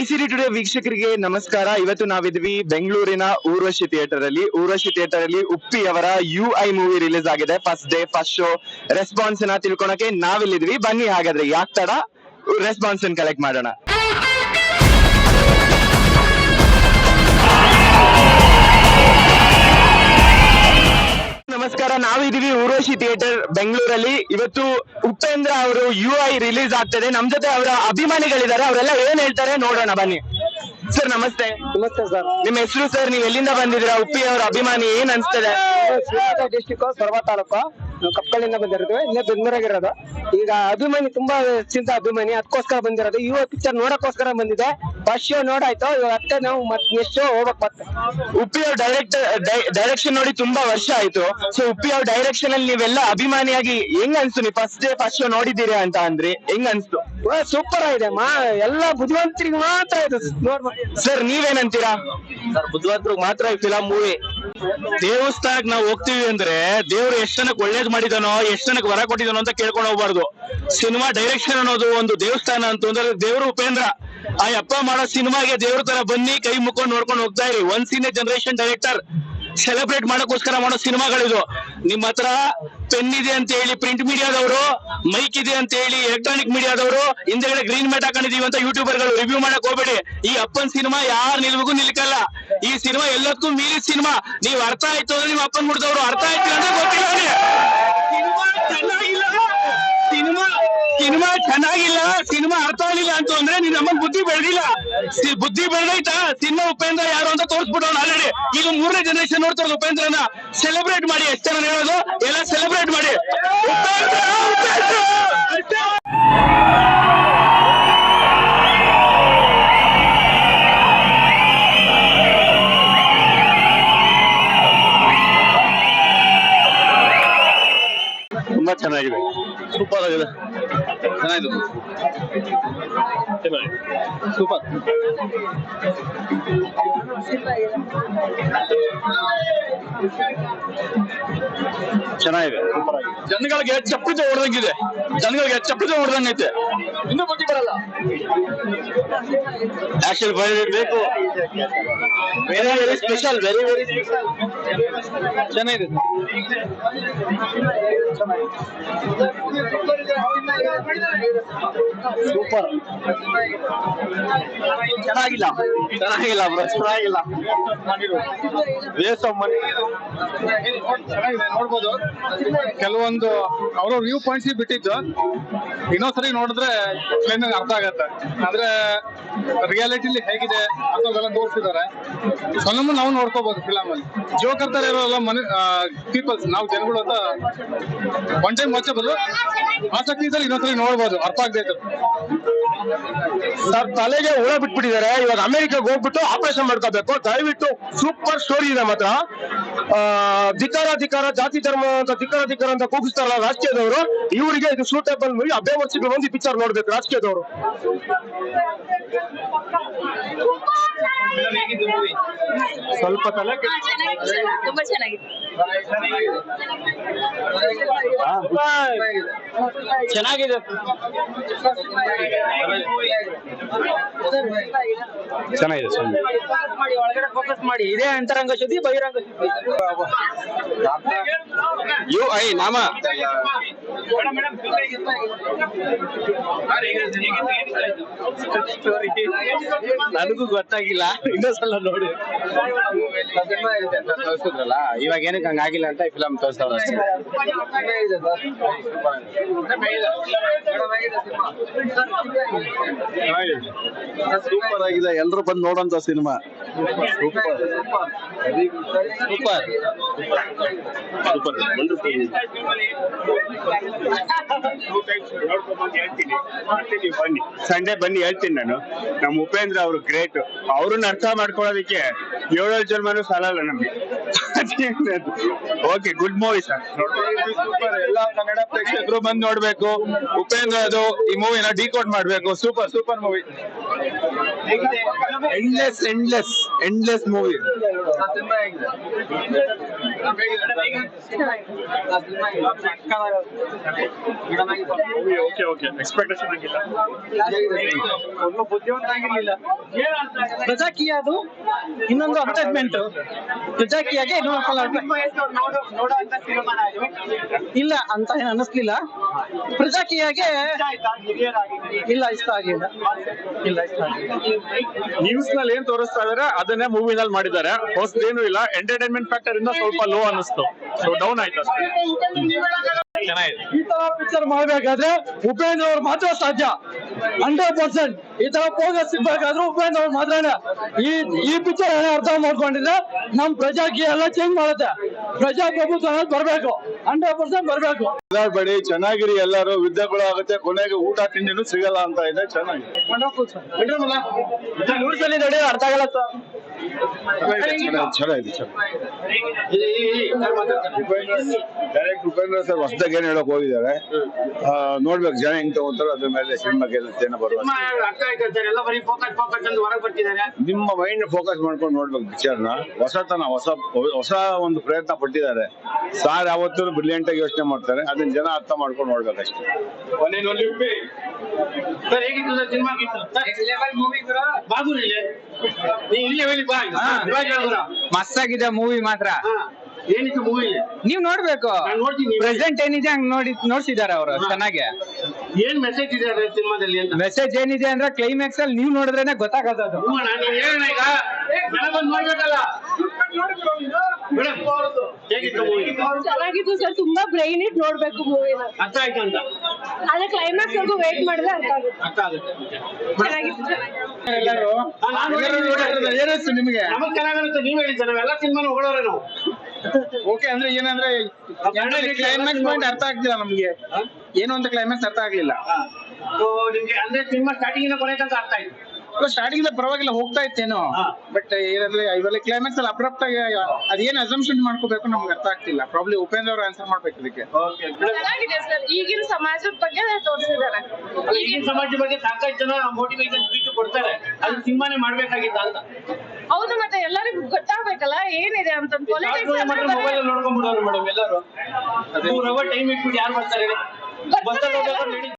ಐಸಿರಿ today ವೀಕ್ಷಕರಿಗೆ ನಮಸ್ಕಾರ. ಇವತ್ತು ನಾವಿದ್ವಿ ಬೆಂಗಳೂರಿನ ಊರ್ವಶಿ ಥಿಯೇಟರ್ ಅಲ್ಲಿ ಊರ್ವಶಿ ಥಿಯೇಟರ್ ಅಲ್ಲಿ ಉಪ್ಪಿ ಅವರ ಯು ಐ ಮೂವಿ ರಿಲೀಸ್ ಆಗಿದೆ. ಫಸ್ಟ್ ಡೇ, ಫಸ್ಟ್ ಶೋ ರೆಸ್ಪಾನ್ಸ್ನ ತಿಳ್ಕೊಳಕ್ಕೆ ನಾವಿಲ್ಲಿದ್ವಿ. ಬನ್ನಿ ಹಾಗಾದ್ರೆ ಯಾಕ್ ತಡ? ರೆಸ್ಪಾನ್ಸ್ ಕಲೆಕ್ಟ್ ಮಾಡೋಣ. ನಮಸ್ಕಾರ ನಾವಿದೀವಿ ಊರ್ವಶಿ ಥಿಯೇಟರ್ ಬೆಂಗಳೂರಲ್ಲಿ. ಇವತ್ತು ಉಪೇಂದ್ರ ಅವರು ಯು ಐ ರಿಲೀಸ್ ಆಗ್ತದೆ. ನಮ್ ಜೊತೆ ಅವರ ಅಭಿಮಾನಿಗಳಿದ್ದಾರೆ. ಅವರೆಲ್ಲ ಏನ್ ಹೇಳ್ತಾರೆ ನೋಡೋಣ ಬನ್ನಿ. ಸರ್ ನಮಸ್ತೆ. ನಮಸ್ತೆ ಸರ್. ನಿಮ್ಮ ಹೆಸರು ಸರ್? ನೀವು ಎಲ್ಲಿಂದ ಬಂದಿದ್ದೀರಾ? ಉಪ್ಪಿ ಅವರ ಅಭಿಮಾನಿ ಏನ್ ಅನ್ಸ್ತದೆ? ಡಿಸ್ಟಿಕ್ ಸೊರಬ ತಾಲೂಕು. ನಾವು ಕಪ್ಪಳಿಂದ ಬಂದಿರೋದು ಇಲ್ಲೇ ಬೆಂಗಳೂರಾಗಿರೋದು. ಈಗ ಅಭಿಮಾನಿ ತುಂಬಾ ಚಿಂತ ಅಭಿಮಾನಿ ಅದಕ್ಕೋಸ್ಕರ ಬಂದಿರೋದು. ಇವ ಪಿಕ್ಚರ್ ನೋಡಕ್ಕೋಸ್ಕರ ಬಂದಿದೆ. ಫಸ್ಟ್ ಶೋ ನೋಡಾಯ್ತು ಇವಾಗ ಅಷ್ಟೇ ನಾವು ಮತ್ ನೆಕ್ಸ್ಟ್ ಶೋ ಹೋಗ್ಬೇಕು ಮತ್ತೆ. ಉಪ್ಪಿ ಅವ್ರ ಡೈರೆಕ್ಟ್ ಡೈರೆಕ್ಷನ್ ನೋಡಿ ತುಂಬಾ ವರ್ಷ ಆಯ್ತು. ಸೊ ಉಪ್ಪಿ ಅವ್ರ ಡೈರೆಕ್ಷನ್ ಅಲ್ಲಿ ನೀವೆಲ್ಲ ಅಭಿಮಾನಿಯಾಗಿ ಹೆಂಗ್ ಅನ್ಸ್ತು? ನೀವು ಫಸ್ಟ್ ಡೇ ಫಸ್ಟ್ ಶೋ ನೋಡಿದ್ದೀರಿ ಅಂತ ಅಂದ್ರಿ. ಹೆಂಗ್ ಅನ್ಸ್ತು? ಸೂಪರ್ ಆಗಿದೆ ಮಾ ಎಲ್ಲ ಬುದ್ಧಿವಂತರಿಗೆ ಮಾತ್ರ ಇದು ನೋಡ್ಬೋದು ಸರ್ ನೀವೇನಂತೀರಾ? ಸರ್ ಬುದ್ಧಿವಂತರಿಗೆ ಮಾತ್ರ ಈ ಫಿಲಂ ಮೂವಿ. ದೇವಸ್ಥಾನಕ್ ನಾವು ಹೋಗ್ತೀವಿ ಅಂದ್ರೆ ದೇವ್ರು ಎಷ್ಟ್ ಜನಕ್ಕೆ ಒಳ್ಳೇದ್ ಮಾಡಿದಾನೋ, ಎಷ್ಟ್ ಜನಕ್ಕೆ ವರ ಕೊಟ್ಟಿದಾನೋ ಅಂತ ಕೇಳ್ಕೊಂಡು ಹೋಗ್ಬಾರ್ದು. ಸಿನಿಮಾ ಡೈರೆಕ್ಷನ್ ಅನ್ನೋದು ಒಂದು ದೇವಸ್ಥಾನ ಅಂತಂದ್ರೆ ದೇವ್ರ ಉಪೇಂದ್ರ. ಆ ಅಪ್ಪ ಮಾಡೋ ಸಿನಿಮಾಗೆ ದೇವ್ರ ತರ ಬನ್ನಿ, ಕೈ ಮುಕ್ಕೊಂಡು ನೋಡ್ಕೊಂಡು ಹೋಗ್ತಾ ಇರಿ. ಒಂದ್ ಸೀನಿಯರ್ ಜನರೇಷನ್ ಡೈರೆಕ್ಟರ್ ಸೆಲೆಬ್ರೇಟ್ ಮಾಡೋಕ್ಕೋಸ್ಕರ ಮಾಡೋ ಸಿನಿಮಾಗಳಿದು. ನಿಮ್ಮ ಹತ್ರ ಪೆನ್ ಇದೆ ಅಂತ ಹೇಳಿ ಪ್ರಿಂಟ್ ಮೀಡಿಯಾದವರು ಮೈಕ್ ಇದೆ ಅಂತ ಹೇಳಿ ಎಲೆಕ್ಟ್ರಾನಿಕ್ ಮೀಡಿಯಾದವರು, ಹಿಂದೆಗಡೆ ಗ್ರೀನ್ ಮ್ಯಾಟ್ ಹಾಕೊಂಡಿದೀವಿ ಅಂತ ಯೂಟ್ಯೂಬರ್ಗಳು ರಿವ್ಯೂ ಮಾಡಕ್ ಹೋಗ್ಬೇಡಿ. ಈ ಅಪ್ಪನ್ ಸಿನಿಮಾ ಯಾರು ನಿಲ್ವಿಗೂ ನಿಲ್ಕಲ್ಲ. ಈ ಸಿನಿಮಾ ಎಲ್ಲದಕ್ಕೂ ಮೀರಿದ ಸಿನಿಮಾ. ನೀವು ಅರ್ಥ ಆಯ್ತು ಅಂದ್ರೆ ನಿಮ್ಮ ಅಪ್ಪನ್ ಮುಡ್ದವ್ರು ಅರ್ಥ ಆಯ್ತು ಅಂದ್ರೆ ಗೊತ್ತಿಲ್ಲ ಅವ್ರಿಗೆ. ಸಿನಿಮಾ ಚೆನ್ನಾಗಿಲ್ಲ ಸಿನಿಮಾ ಸಿನಿಮಾ ಚೆನ್ನಾಗಿಲ್ಲ ಸಿನಿಮಾ ಅರ್ಥ ಆಗಲಿಲ್ಲ ಅಂತ ಅಂದ್ರೆ ನಿನ್ನ ನಮ್ಮ ಬುದ್ಧಿ ಬೆಳೆದಿಲ್ಲ. ಬುದ್ಧಿ ಬೆಳೆದೈತಾ ಸಿನಿಮಾ ಉಪೇಂದ್ರ ಯಾರು ಅಂತ ತೋರಿಸ್ಬಿಟ್ಟವ್ನ ಆಲ್ರೆಡಿ ಈಗ ಮೂರನೇ ಜನರೇಷನ್ ನೋಡ್ತಾರೆ ಉಪೇಂದ್ರನ. ಸೆಲೆಬ್ರೇಟ್ ಮಾಡಿ ಎಷ್ಟು ಜನ ಹೇಳೋದು? ಎಲ್ಲ ಸೆಲೆಬ್ರೇಟ್ ಮಾಡಿ. ಉಪೇಂದ್ರ ತುಂಬಾ ಚೆನ್ನಾಗಿದೆ. ಸೂಪರ್ ಆಗಿದೆ. ಚೆನ್ನಾಗಿದೆ ಸೂಪರ್ ಚೆನ್ನಾಗಿದೆ ಜನಗಳಿಗೆ ಚಪ್ಪು ಹೊಡೆದಂಗಿದೆ ಜನಗಳಿಗೆ ಚಪ್ಪು ಹೊಡೆದಂಗೈತೆ ಇನ್ನೂ ಬುದ್ಧಿ ಬರಲ್ಲ. ಆಕ್ಚುಲಿ ಬೇಕು. Very very special very very ಚೆನ್ನಾಗಿದೆ ಸೂಪರ್ ಚೆನ್ನಾಗಿಲ್ಲ. ಚೆನ್ನಾಗಿಲ್ಲ ಬ್ರೋ. ಚೆನ್ನಾಗಿಲ್ಲ. ವೇಸ್ಟ್ ಆಫ್ ಮನಿ ನೋಡ್ಬೋದು. ಕೆಲವೊಂದು ಅವ್ರ ವ್ಯೂ ಪಾಯಿಂಟ್ಸ್ ಬಿಟ್ಟಿದ್ದು. ಇನ್ನೊಂದ್ಸರಿ ನೋಡಿದ್ರೆ ಕ್ಲೈನ್ ಅರ್ಥ ಆಗತ್ತೆ. ಅಂದ್ರೆ ರಿಯಾಲಿಟಿಲಿ ಹೇಗಿದೆ ಅನ್ನೋದೆಲ್ಲ ತೋರಿಸಿದ್ದಾರೆ ಸ್ವಲ್ಪ ನಾವು ನೋಡ್ಕೋಬಹುದು ಫಿಲಮ್ ಅಲ್ಲಿ ಜೋಕರ್ ತರ ಇರೋಲ್ಲ ಮನೆ ಪೀಪಲ್ಸ್ ನಾವು ಜನಗಳು ಅಂತ ಒನ್ ಟೈಮ್ ಬದಲು ಆಸಕ್ತಿ ಇದ್ದಲ್ಲಿ ಇನ್ನೊಂದ್ಸರಿ ನೋಡ್ಬೋದು, ಅರ್ಥ ಆಗ್ಬೇಕು ಸರ್, ತಲೆಗೆ ಹುಳ ಬಿಟ್ಬಿಟ್ಟಿದ್ದಾರೆ. ಇವಾಗ ಅಮೆರಿಕಾಗ್ ಹೋಗ್ಬಿಟ್ಟು ಆಪರೇಷನ್ ಮಾಡ್ಕೋಬೇಕು. ದಯವಿಟ್ಟು ಸೂಪರ್ ಸ್ಟೋರಿ ಇದೆ ಮಾತ್ರ. ಧಿಕಾರ ಧಿಕ್ಕಾರ ಜಾತಿ ಧರ್ಮ ಅಂತ, ಧಿಕ್ಕಾರ ಧಿಕ್ಕಾರ ಅಂತ ಕೂಗಿಸ್ತಾರಲ್ಲ ರಾಜಕೀಯದವರು. ಇವರಿಗೆ ಇದು ಸೂಟೇಬಲ್ ಮೂವಿ ಅಬೇ ವರ್ಷಗಳು ಒಂದು ಪಿಕ್ಚರ್ ನೋಡ್ಬೇಕು ರಾಜಕೀಯದವರು. ಸ್ವಲ್ಪ ತಲೆ ತುಂಬಾ ಚೆನ್ನಾಗಿದೆ. ಚೆನ್ನಾಗಿದೆ. ಚೆನ್ನಾಗಿದೆ ಮಾಡಿ ಒಳಗಡೆ ಫೋಕಸ್ ಮಾಡಿ ಇದೇ ಅಂತರಂಗ ಶುದ್ಧಿ ಬಹಿರಂಗ ಶುದ್ಧಿ ಯು ಐ ನಾಮ ನನಗೂ ಗೊತ್ತಾಗಿಲ್ಲ. ಇನ್ನೊಂದ್ಸಲ ನೋಡಿ. ತೋರಿಸಿದ್ರಲ್ಲ ಇವಾಗ ಏನಕ್ಕೆ ಹಂಗಾಗಿಲ್ಲ ಅಂತ ಈ ಫಿಲಮ್ ತೋರಿಸ್ತಾವ್ರ ಅಷ್ಟೇ ಸೂಪರ್ ಆಗಿದೆ. ಎಲ್ಲರೂ ಬಂದು ನೋಡಂತ ಸಿನಿಮಾ. ಸೂಪರ್ ಸೂಪರ್ ವಂಡರ್ಫುಲ್ ಬನ್ನಿ. ಸಂಡೆ ಬನ್ನಿ, ಹೇಳ್ತೀನಿ ನಾನು. ನಮ್ಮ ಉಪೇಂದ್ರ ಅವರು ಗ್ರೇಟ್ ಅವ್ರನ್ನ ಅರ್ಥ ಮಾಡ್ಕೊಳ್ಳೋದಕ್ಕೆ ಏಳೇಳು ಜನ್ಮನೂ ಸಾಲಲ್ಲ ನಮ್ಗೆ. Okay good movie sir super ಎಲ್ಲ ಕನ್ನಡ ಪ್ರೇಕ್ಷಕರು ಬಂದು ನೋಡ್ಬೇಕು. ಉಪೇಂದ್ರ ಅದು ಈ ಮೂವಿನ ಡಿಕೋಡ್ ಮಾಡ್ಬೇಕು. Super super movie endless endless endless movie okay okay expectation ಆಗಿಲ್ಲ ಪ್ರಜಾಕೀಯ ಅದು. ಇನ್ನೊಂದು ಅಟ್ಯಾಚ್ಮೆಂಟ್ ಪ್ರಜಾಕೀಯಾಗೆ ಇನ್ನೊಂದು ಇಲ್ಲ ಅಂತ ಏನು ಅನ್ನಿಸ್ಲಿಲ್ಲ ಪ್ರಜಾಕೀಯಾಗೆ ಇಲ್ಲ ಇಷ್ಟ ಆಗಿಲ್ಲ. ಇಲ್ಲ ಇಷ್ಟ ಆಗಿಲ್ಲ. ನ್ಯೂಸ್ನಲ್ಲಿ ಏನ್ ತೋರಿಸ್ತಾ ಇದಾರೆ ಅದನ್ನೇ ಮೂವಿನಲ್ಲಿ ಮಾಡಿದ್ದಾರೆ. ಹೊಸದೇನು ಇಲ್ಲ. ಎಂಟರ್ಟೈನ್ಮೆಂಟ್ ಫ್ಯಾಕ್ಟರ್ ಇಂದ ಸ್ವಲ್ಪ ಲೋ ಅನಿಸ್ತು ಸೊ ಡೌನ್ ಆಯ್ತು ಅಷ್ಟೇ. ಈ ತರ ಪಿಕ್ಚರ್ ಮಾಡ್ಬೇಕಾದ್ರೆ ಉಪೇಂದ್ರ ಅವ್ರು ಮಾತ್ರ ಸಾಧ್ಯ. ಹಂಡ್ರೆಡ್ ಪರ್ಸೆಂಟ್ ಈ ತರ ಫೋಕಸ್ ಸಿಗ್ಬೇಕಾದ್ರೆ ಉಪೇಂದ್ರ ಅವ್ರು ಮಾತ್ರನೇ. ಈ ಈ ಪಿಕ್ಚರ್ ಏನೇ ಅರ್ಥ ಮಾಡ್ಕೊಂಡಿದ್ರೆ ನಮ್ ಪ್ರಜಾಕೀಯ ಎಲ್ಲ ಚೇಂಜ್ ಮಾಡುತ್ತೆ. ಪ್ರಜಾಪ್ರಭುತ್ವ ಅನ್ನೋದು ಬರ್ಬೇಕು. ಹಂಡ್ರೆಡ್ ಪರ್ಸೆಂಟ್ ಬರ್ಬೇಕು. ಬಡಿ ಚೆನ್ನಾಗಿರಿ ಎಲ್ಲರೂ. ವಿದ್ಯಾಗಳು ಆಗುತ್ತೆ. ಕೊನೆಗೆ ಊಟ ತಿಂಡಿನೂ ಸಿಗಲ್ಲ ಅಂತ ಇದೆ. ಚೆನ್ನಾಗಿದೆ. ನೋಡಿ ಅರ್ಥ ಆಗಲ್ಲ ಸರ್ ಚೆನ್ನಾಗಿದೆ ಡೈರೆಕ್ಟ್ ಉಪೇಂದ್ರ ಸರ್ ಹೊಸದಾಗಿ ಏನ್ ಹೇಳಕ್ ಹೋಗಿದ್ದಾರೆ? ಆ, ನೋಡ್ಬೇಕು ಜನ ಹೆಂಗ್ ತಗೋತಾರೋ ಅದ್ರ ಮೇಲೆ ಸಿನಿಮಾ ಗೆಲ್ಲುತ್ತೆ ಅನ್ನೋ ಬರುವ ಅರ್ಥ ಸರ್ ಎಲ್ಲ ಬರೀ ಫೋಕಸ್ ಫೋಕಸ್ ಅಂತ ಹೊರಗೆ ನಿಮ್ಮ ಮೈಂಡ್ ಫೋಕಸ್ ಮಾಡ್ಕೊಂಡು ನೋಡ್ಬೇಕು ಪಿಕ್ಚರ್ನ ಹೊಸತನ ಹೊಸ ಹೊಸ ಒಂದು ಪ್ರಯತ್ನ ಪಟ್ಟಿದ್ದಾರೆ. ಸಾರ್ ಯಾವತ್ತೂ ಬ್ರಿಲಿಯಂಟ್ ಆಗಿ ಯೋಚನೆ ಮಾಡ್ತಾರೆ. ಅದನ್ನ ಜನ ಅರ್ಥ ಮಾಡ್ಕೊಂಡು ನೋಡ್ಬೇಕಷ್ಟೇ. ಸರ್ ಹೇಗಿತ್ತು ಸರ್ ಸಿನಿಮಾ ಇಲ್ಲಿ ಮಸ್ತಾಗಿದೆ ಮೂವಿ ಮಾತ್ರ. ಏನಿತ್ತು ಮೂವಿ ನೀವ್ ನೋಡ್ಬೇಕು. ನಾನು ನೋಡ್ತೀನಿ ಪ್ರೆಸೆಂಟ್ ಏನಿದೆ ಹಂಗ್ ನೋಡಿ ನೋಡ್ಸಿದಾರೆ ಅವರು ಚೆನ್ನಾಗಿ. ಏನ್ ಮೆಸೇಜ್ ಇದೆ ಅದ್ರ ಸಿನಿಮಾದಲ್ಲಿ ಅಂತ? ಮೆಸೇಜ್ ಏನಿದೆ ಅಂದ್ರೆ ಕ್ಲೈಮ್ಯಾಕ್ಸ್ ಅಲ್ಲಿ ನೀವ್ ನೋಡಿದ್ರೇನೆ ಗೊತ್ತಾಗೋದು ಅದು. ಹ್ಞೂ ಅಣ್ಣ, ಹೇಳೋಣ ಈಗ. ಜನ ಬಂದು ನೋಡ್ಬೇಕಲ್ಲ? ಮೇಡಮ್ ಹೇಗಿತ್ತು ಮೂವಿ ಚೆನ್ನಾಗಿತ್ತು ಸರ್ ತುಂಬಾ ಬ್ರೈನ್ ಇಟ್ ನೋಡ್ಬೇಕು ಮೂವಿನ ಅರ್ಥ ಆಯ್ತು ಅಂತ? ಆದ್ರೆ ಕ್ಲೈಮ್ಯಾಕ್ಸ್ ವರ್ಗು ವೇಟ್ ಮಾಡಿದ್ರೆ ಅರ್ಥ ಆಗುತ್ತೆ. ಅರ್ಥ ಆಗುತ್ತೆ. ಚೆನ್ನಾಗಿತ್ತು ಚೆನ್ನಾಗಿತ್ತು. ಎಲ್ಲರೂ. ಏನಿಸ್ತು ನಿಮ್ಗೆ? ನಮಗ್ ಚೆನ್ನಾಗಿರುತ್ತೆ ನೀವ್ ಹೇಳಿದ್ದ ನಾವೆಲ್ಲ ಸಿನಿಮಾನ ಹೊಗಳೋರೆ ನಾವು. ಓಕೆ ಅಂದ್ರೆ ಏನಂದ್ರೆ ಕ್ಲೈಮ್ಯಾಕ್ಸ್ ಪಾಯಿಂಟ್ ಅರ್ಥ ಆಗ್ತಿಲ್ಲ ನಮ್ಗೆ. ಏನು ಅಂತ ಕ್ಲೈಮ್ಯಾಕ್ಸ್ ಅರ್ಥ ಆಗ್ಲಿಲ್ಲ. ನಿಮ್ಗೆ ಅಂದ್ರೆ ಸಿನಿಮಾ ಸ್ಟಾರ್ಟಿಂಗ್ ಇಂದ ಕೊನೆ ತನಕ ಅರ್ಥ ಆಯ್ತು. ಸ್ಟಾರ್ಟಿಂಗ್ ಇಂದ ಪರವಾಗಿಲ್ಲ ಹೋಗ್ತಾ ಇತ್ತೇನೋ. ಬಟ್ ಏನಂದ್ರೆ ಇವೆಲ್ಲ ಕ್ಲೈಮ್ಯಾಕ್ಸ್ ಅಲ್ಲಿ ಅಬ್ರಪ್ಟ್ ಆಗಿ ಅದೇನ್ ಅಸಂಪ್ಷನ್ ಮಾಡ್ಕೋಬೇಕು ನಮ್ಗೆ ಅರ್ಥ ಆಗ್ತಿಲ್ಲ. ಪ್ರಾಬ್ಲಿ ಉಪೇಂದ್ರ ಅವ್ರು ಆನ್ಸರ್ ಮಾಡ್ಬೇಕು ಇದಕ್ಕೆ. ಚೆನ್ನಾಗಿದೆ ಸರ್ ಈಗಿನ ಸಮಾಜದ ಬಗ್ಗೆ ತೋರಿಸಿದ್ದಾರೆ. ಈಗಿನ ಸಮಾಜದ ಬಗ್ಗೆ ಸಾಕಷ್ಟು ಜನ ಮೋಟಿವೇಶನ್ ಸ್ಪೀಚ್ ಕೊಡ್ತಾರೆ. ಅದು ಸಿನಿಮಾನೇ ಮಾಡ್ಬೇಕಾಗಿತ್ತ ಅಂತ. ಹೌದು ಮತ್ತೆ ಎಲ್ಲರಿಗೂ ಗೊತ್ತಾಗ್ಬೇಕಲ್ಲ ಏನಿದೆ ಅಂತ ಮೊಬೈಲ್ ನೋಡ್ಕೊಂಡ್ಬಿಡೋರು ಮೇಡಮ್ ಎಲ್ಲರೂ. ಟೈಮ್ ಇಟ್ಬಿಟ್ಟು ಯಾರು ಬರ್ತಾರೆ? ಬಸ್ಸಲ್ಲಿ ಹೋಗ್ಬೇಕಾದ್ರೆ